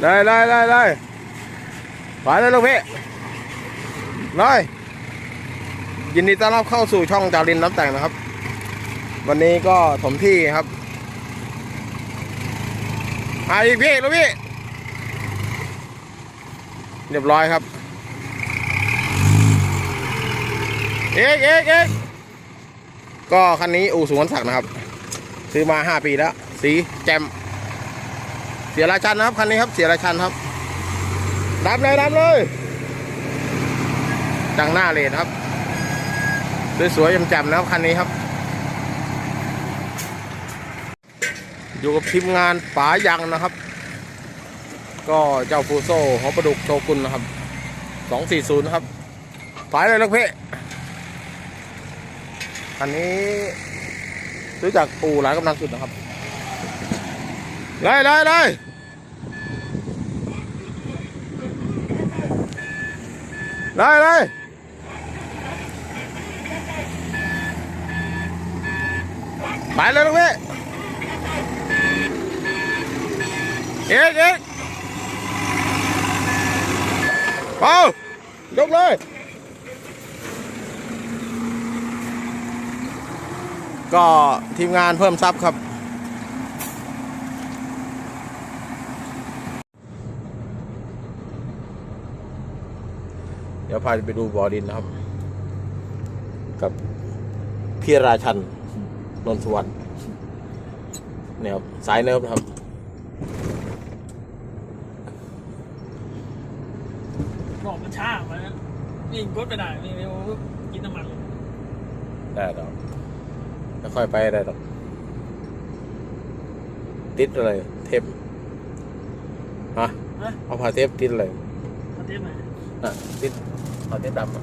เลยเลยเลยเลยไปเลยลูกพี่เลยยินดีต้อนรับเข้าสู่ช่องจารินน้ำแต่งนะครับ วันนี้ก็ถมที่ครับมาอีกพี่ลูกพี่เรียบร้อยครับเอกเอกเอกก็คันนี้อู่สวนศักดิ์นะครับ ซื้อมาห้าปีแล้ว สีแจ่ม สียราชันนะครับคันนี้ครับเสียราชันครับดับเลยดับเลยจังหน้าเลนครับสวยๆแจ่มๆนะครับคันนี้ครับ อยู่กับทีมงานป๋ายังนะครับ ก็เจ้าฟูโซ่หอประดุกโชกุนนะครับ240นะครับฝายเลยลูกเพ่คันนี้ซื้อจากปู่หลายกำลังสุดนะครับ เลยเลยเลยเลยเลยไปเลยลูกพี่เอ๊ะเอ๊ะเอายกเลยก็ทีมงานเพิ่มซับครับ เดี๋ยวพาไปดูบ่อดินนะครับ กับพี่ราชันนนทสวัสดิ์เนี่ยครับสายเนิร์ฟนะครับ บอกมันช้าไปนะนี่กดไปได้นี่เร็วกินน้ำมันเลยได้ดอกไม่ค่อยไปได้ดอก ติดอะไร เทปฮะนะเอาผ้าเทปติดอะไรประเทศไหน อะติดเอาเทปดำอะ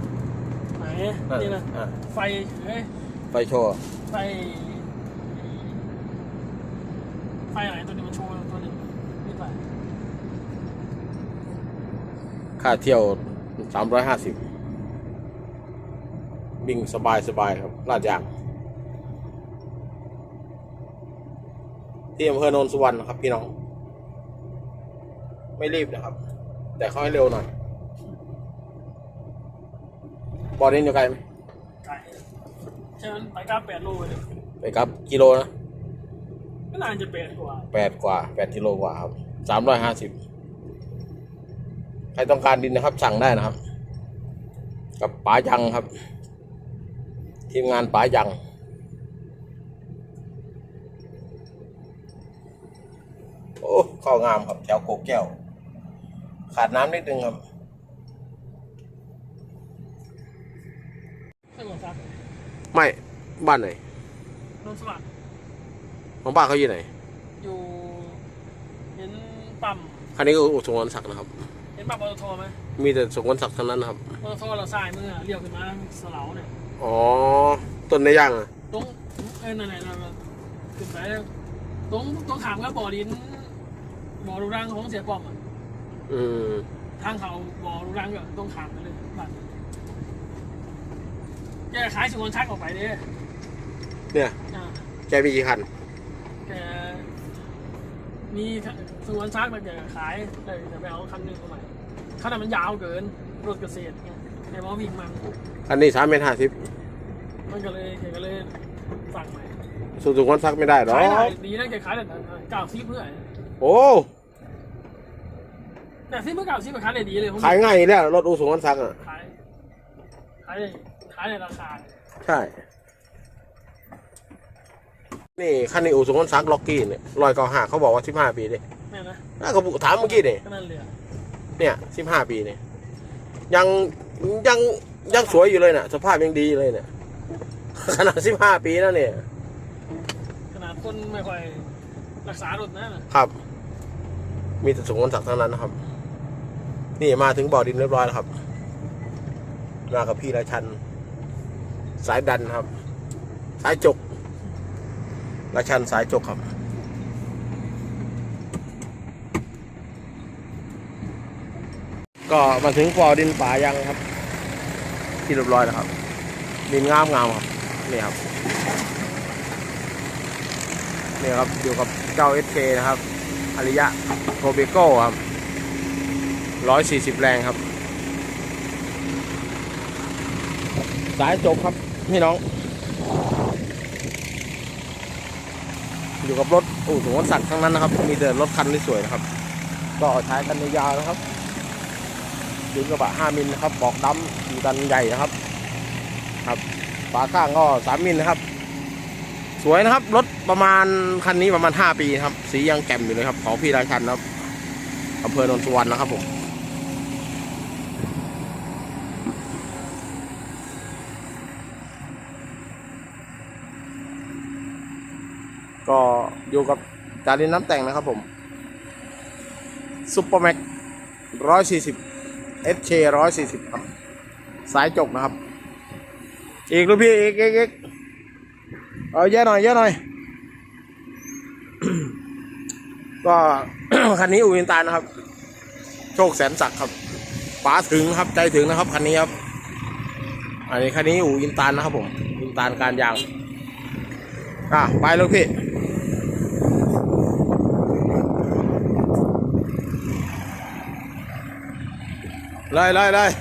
ไหนอะนี่นะ อะไฟเอ้ยไฟโชว์ไฟ ไฟอะไรตัวนี้มันโชว์ตัวนี้นี่ไฟค่าเที่ยวสามร้อยห้าสิบวิ่งสบายสบายครับลาดยางที่อำเภอโนนสุวรรณนะครับพี่น้อง ไม่รีบนะครับ แต่เขาให้เร็วหน่อย บอลนี้อยู่ไกลไหมไก่ใช่ไหมนไปเก้าแปดโลเลยไปครับกิโลนะก็น่าจะแปดกว่าแปดกว่าแปดกิโลกว่าครับสามร้อยห้าสิบใครต้องการดินนะครับสั่งได้นะครับ กับป๋ายังครับ ทีมงานป๋ายังโอ้ข้าวงามครับแถวโกกแก้ว ขาดน้ำนิดนึงครับ ไม่หมดซัก ไม่บ้านไหนนนท์สวัสดิ์ของป้าเขาอยู่ไหน อยู่เห็นปั๊มคันนี้ก็อุสงวนศักดิ์นะครับ เห็นปั๊มปตทไหมมีแต่สงวนศักดิ์เท่านั้นนะครับ ปตทเราสายมือเลี้ยวขึ้นมาสลาเนี่ยอ๋อ ต้นในย่างอะตรงเอ้ยนั่นไหนนั่นขึ้นไปตรงตรงขามก็บ่อดินบ่อรูรังของเสียป้อมอะอืม ทางเขาบ่อรูรังก็ตรงขามไปเลยบ้าน แกขายสุวรรณชักออกไปเด้เนี่ย อ่าแกมีกี่คัน แกมีสุวรรณชักมาแกขายเลยจะไปเอาคันหนึงมาใหม่คันนั้นมันยาวเกินรถเกษตรไงแกมาวิ่งมันอันนี้สามเมตรห้าสิบมันก็เลยแกก็เลยสั่งใหม่สูงสุดวันซักไม่ได้หรอขายได้ดีนะแกขายได้เก้าสิบเพื่อโอ้ แต่ซิเมื่อเก่าซิมาขายได้ดีเลยผมขายง่ายแล้วรถอูสูงวันซักอะขายขายได้ ขายในราคาใช่ นี่คันนี้อูสูงวันซักล็อกกี้เนี่ยรอยเก้าห้าเขาบอกว่าสิบห้าปีเนี่ยแม่นะน่าก็ถามเมื่อกี้เนี่ยก็นั่นเลยอะเนี่ยสิบห้าปีเนี่ยยังยังยังสวยอยู่เลยเนี่ยสภาพยังดีเลยเนี่ยขนาดสิบห้าปีแล้วเนี่ยขนาดคนไม่ค่อยรักษารถนะครับ มีแต่สูงวันซักทั้งนั้นนะครับ นี่มาถึงบ่อดินเรียบร้อยแล้วครับมากับพี่ราชัน สายดันครับ สายจกราชันสายจกครับ ก็มาถึงบ่อดินป่ายังครับ ที่เรียบร้อยแล้วครับ ดินงามงามครับนี่ครับนี่ครับอยู่กับเจ้าเอสเคนะครับอริยะโทเบโก้ครับร้อยสี่สิบแรงครับ สายจบครับ พี่น้อง อยู่กับรถโอู่สงวนสัตว์ทั้งนั้นนะครับ มีแต่รถคันที่สวยนะครับ ก็ใช้กันยาวนะครับดึงกระบะ5มิลนะครับบอกดำอยู่กันใหญ่นะครับ ครับฝาข้างก็3มิลนะครับ สวยนะครับ รถประมาณคันนี้ประมาณ 5 ปีครับ สียังแจ่มอยู่เลยครับ ของพี่ราชันนะครับอำเภอโนนสุวรรณนะครับผม ก็อยู่กับจารินน้ำแต่งนะครับผมซุปเปอร์แม็กร้อยสี่สิบเอสเคร้อยสี่สิบครับ สายจกนะครับ อีกลูกพี่อีกอีกอีกเอาเยอะหน่อยเยอะหน่อย ก็คันนี้อูวินตานะครับ โชคแสนศักดิ์ครับป๋าถึงครับใจถึงนะครับคันนี้ครับ อันนี้คันนี้อูอินตานนะครับผมอินตานการยางอะไปลูกพี่ เลยเลยเลย